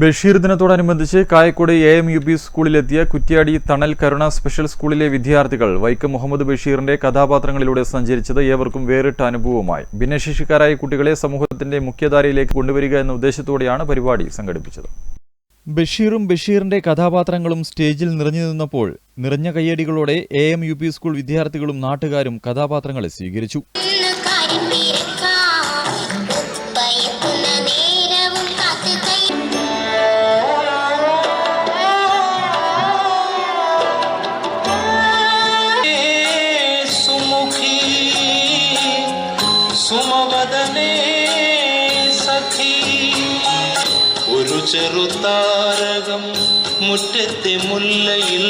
ബഷീർ ദിനത്തോടനുബന്ധിച്ച് Kayakkodi A M U P സ്കൂളിലെത്തിയ Kuttiadi തണൽ കരുണ special സ്കൂളിലെ വിദ്യാർത്ഥികൾ വൈക്കം മുഹമ്മദ് ബഷീറിന്റെ കഥാപാത്രങ്ങളിലൂടെ സഞ്ചരിച്ചത് ഏവർക്കും വേറിട്ട അനുഭവമായി ഭിന്നശേഷിക്കാരായ കുട്ടികളെ സമൂഹത്തിന്റെ മുഖ്യധാരയിലേക്ക് കൊണ്ടുവരിക എന്ന ഉദ്ദേശത്തോടെയാണ് പരിപാടി സംഘടിപ്പിച്ചത്. ബഷീറും ബഷീറിന്റെ കഥാപാത്രങ്ങളും സ്റ്റേജിൽ നിറഞ്ഞു നിന്നപ്പോൾ നിറഞ്ഞ കയ്യടികളോടെ A M U P school വിദ്യാർത്ഥികളും നാട്ടുകാരും കഥാപാത്രങ്ങളെ സ്വീകരിച്ചു. സുമവദനേ സഖി. ഒരു ചെറുതാരകം മുറ്റത്തെ മുല്ലയിൽ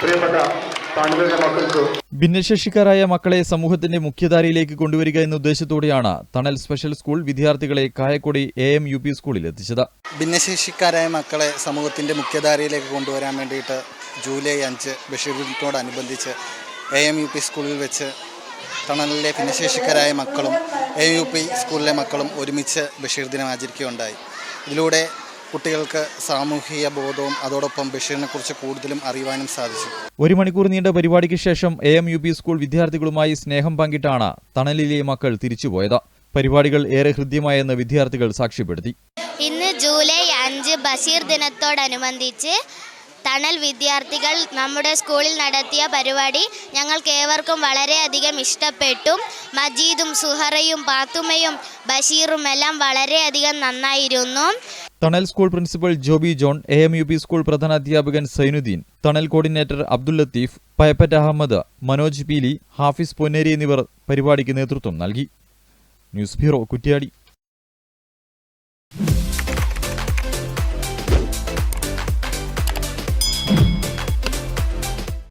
പ്രിയപ്പെട്ട താണ്ടുകളുടെ മക്കൾക്ക് ഭിന്നശേഷിക്കാരായ മക്കളെ സമൂഹത്തിന്റെ മുഖ്യധാരയിലേക്ക് കൊണ്ടുവരിക എന്ന ഉദ്ദേശത്തോടെയാണ് തണൽ സ്പെഷ്യൽ സ്കൂൾ വിദ്യാർത്ഥികളെ Kayakkodi A M U P സ്കൂളിൽ എത്തിച്ചത്. ഭിന്നശേഷിക്കാരായ മക്കളെ സമൂഹത്തിന്റെ മുഖ്യധാരയിലേക്ക് കൊണ്ടുവരാൻ വേണ്ടിയിട്ട് ജൂലൈ അഞ്ച് ബഷീർ ദിനത്തോടനുബന്ധിച്ച് എ എം യു പി സ്കൂളിൽ വെച്ച് തണലിലെ ഭിന്നശേഷിക്കാരായ മക്കളും എ യു പി സ്കൂളിലെ മക്കളും ഒരുമിച്ച് ബഷീർ ദിനം ആചരിക്കുകയുണ്ടായി. ഇതിലൂടെ കുട്ടികൾക്ക് സാമൂഹിക ബോധവും അതോടൊപ്പം ബഷീറിനെക്കുറിച്ച് കൂടുതലും അറിയുവാനും സാധിച്ചു. ഒരു മണിക്കൂർ നീണ്ട പരിപാടിക്ക് ശേഷം A M U P school വിദ്യാർത്ഥികളുമായി സ്നേഹം പങ്കിട്ടാണ് തണലിലെ മക്കൾ തിരിച്ചുപോയത്. പരിപാടികൾ ഏറെ ഹൃദ്യമായെന്ന് വിദ്യാർത്ഥികൾ സാക്ഷ്യപ്പെടുത്തി. ഇന്ന് ജൂലൈ അഞ്ച് ബഷീർ ദിനത്തോടനുബന്ധിച്ച് തണൽ വിദ്യാർത്ഥികൾ നമ്മുടെ സ്കൂളിൽ നടത്തിയ പരിപാടി ഞങ്ങൾക്ക് ഏവർക്കും വളരെയധികം ഇഷ്ടപ്പെട്ടു. മജീദും സുഹറയും പാത്തുമ്മയും ബഷീറും എല്ലാം വളരെയധികം നന്നായിരുന്നു. Thanal school principal Joby John A M U P school പ്രധാനാധ്യാപകൻ Sainuddeen Thanal coordinator Abdul Latheef Payappatt Ahammed Manoj Peeli Hafiz Ponneri എന്നിവർ പരിപാടിക്ക് നേതൃത്വം നൽകി. News bureau Kuttiady.